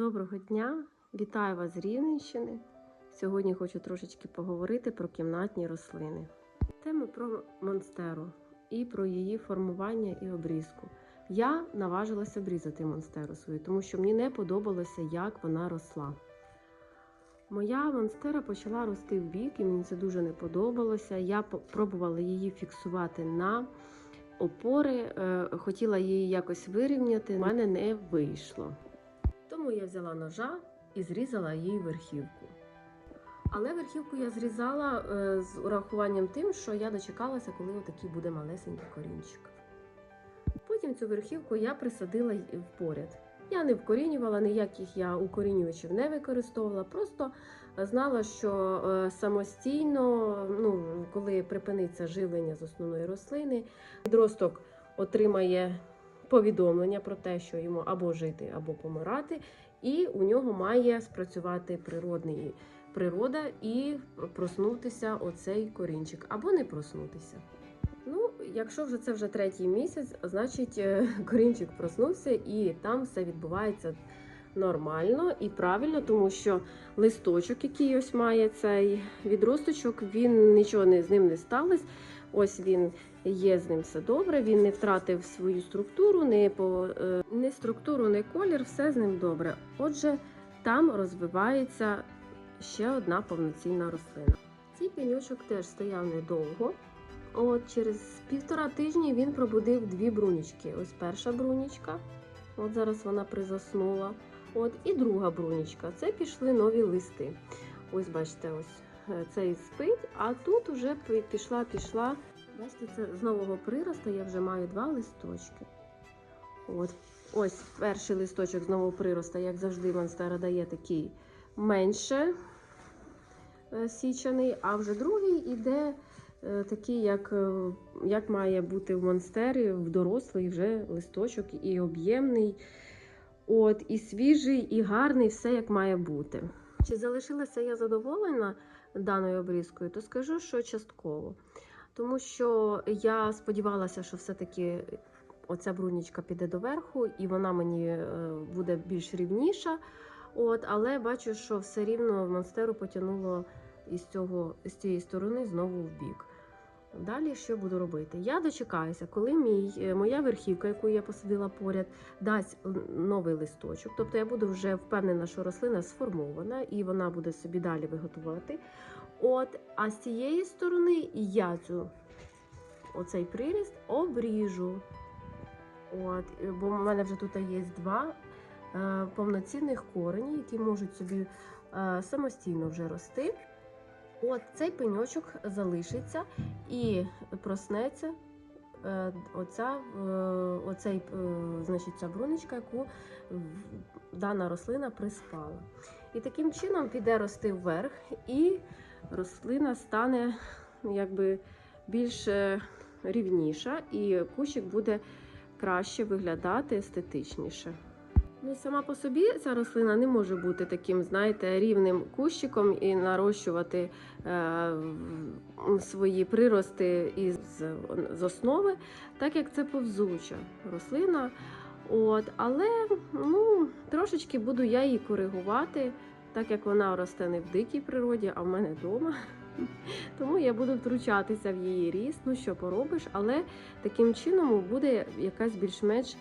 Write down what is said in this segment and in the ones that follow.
Доброго дня! Вітаю вас з Рівненщини. Сьогодні хочу трошечки поговорити про кімнатні рослини. Теми про монстеру і про її формування і обрізку. Я наважилася обрізати монстеру свою, тому що мені не подобалося, як вона росла. Моя монстера почала рости в бік, і мені це дуже не подобалося. Я пробувала її фіксувати на опори, е, хотіла її якось вирівняти, в мене не вийшло. Тому я взяла ножа і зрізала її верхівку. Але верхівку я зрізала е, з урахуванням тим, що я дочекалася, коли отакий буде малесенький корінчик. Потім цю верхівку я присадила впоряд. Я не вкорінювала, ніяких я укорінювачів не використовувала, просто знала, що е, самостійно, ну, коли припиниться живлення з основної рослини, підросток отримає повідомлення про те, що йому або жити, або помирати, і у нього має спрацювати природний природа і проснутися оцей корінчик, або не проснутися. Ну, якщо вже це вже третій місяць, значить е, корінчик проснувся і там все відбувається нормально і правильно, тому що листочок, який ось має цей відросточок, він нічого не з ним не сталося. Ось він є з ним все добре. Він не втратив свою структуру, не по е, не структуру, не колір, все з ним добре. Отже, там розвивається ще одна повноцінна рослина. Цей пеньочок теж стояв недовго. От через півтора тижні він пробудив дві брунічки. Ось перша брунічка, от зараз вона призаснула. От і друга брунічка. Це пішли нові листи. Ось бачите, ось цей спить, а тут вже пішла, пішла. Бачите, це з нового приросту я вже маю два листочки. От. Ось перший листочок з нового приросту, як завжди, монстера дає такий менше е, січаний, а вже другий іде е, такий, як, е, як має бути в монстері, в дорослий вже листочок і об'ємний. От, і свіжий, і гарний, все як має бути. Чи залишилася я задоволена даною обрізкою, то скажу, що частково. Тому що я сподівалася, що все-таки оця брунічка піде доверху, і вона мені е, буде більш рівніша. От, але бачу, що все рівно монстеру потягнуло із, цього, з цієї сторони знову в бік. Далі що буду робити? Я дочекаюся, коли мій, е, моя верхівка, яку я посадила поряд, дасть новий листочок. Тобто я буду вже впевнена, що рослина сформована і вона буде собі далі виготувати. От, а з цієї сторони я цю оцей приріст обріжу. От, е, бо в мене вже тут є два е, повноцінних корені, які можуть собі е, самостійно вже рости. От цей пеньочок залишиться і проснеться е, оця, е, оцей, е, значить, ця бруничка, яку дана рослина приспала. І таким чином піде рости вверх, і рослина стане якби більш рівніша, і кущик буде краще виглядати естетичніше. Ну, сама по собі ця рослина не може бути таким, знаєте, рівним кущиком і нарощувати е, свої прирости із з основи, так як це повзуча рослина. От, але ну, трошечки буду я її коригувати, так як вона росте не в дикій природі, а в мене вдома. Тому я буду втручатися в її ріст. Ну що поробиш, але таким чином буде якась більш-менш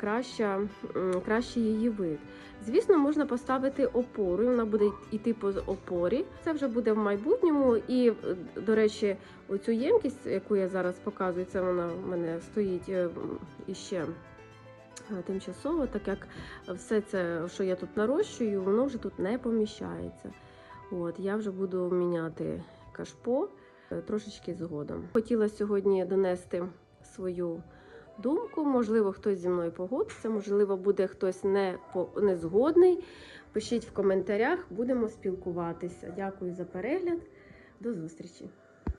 краща, м, кращий її вид. Звісно, можна поставити опору, і вона буде йти по опорі. Це вже буде в майбутньому. І, е, до речі, оцю ємкість, яку я зараз показую, це вона в мене стоїть е, іще е, тимчасово, так як все це, що я тут нарощую, воно вже тут не поміщається. От, я вже буду міняти кашпо е, трошечки згодом. Хотіла сьогодні донести свою думку. Можливо, хтось зі мною погодиться, можливо, буде хтось не, не згодний. Пишіть в коментарях, будемо спілкуватися. Дякую за перегляд. До зустрічі!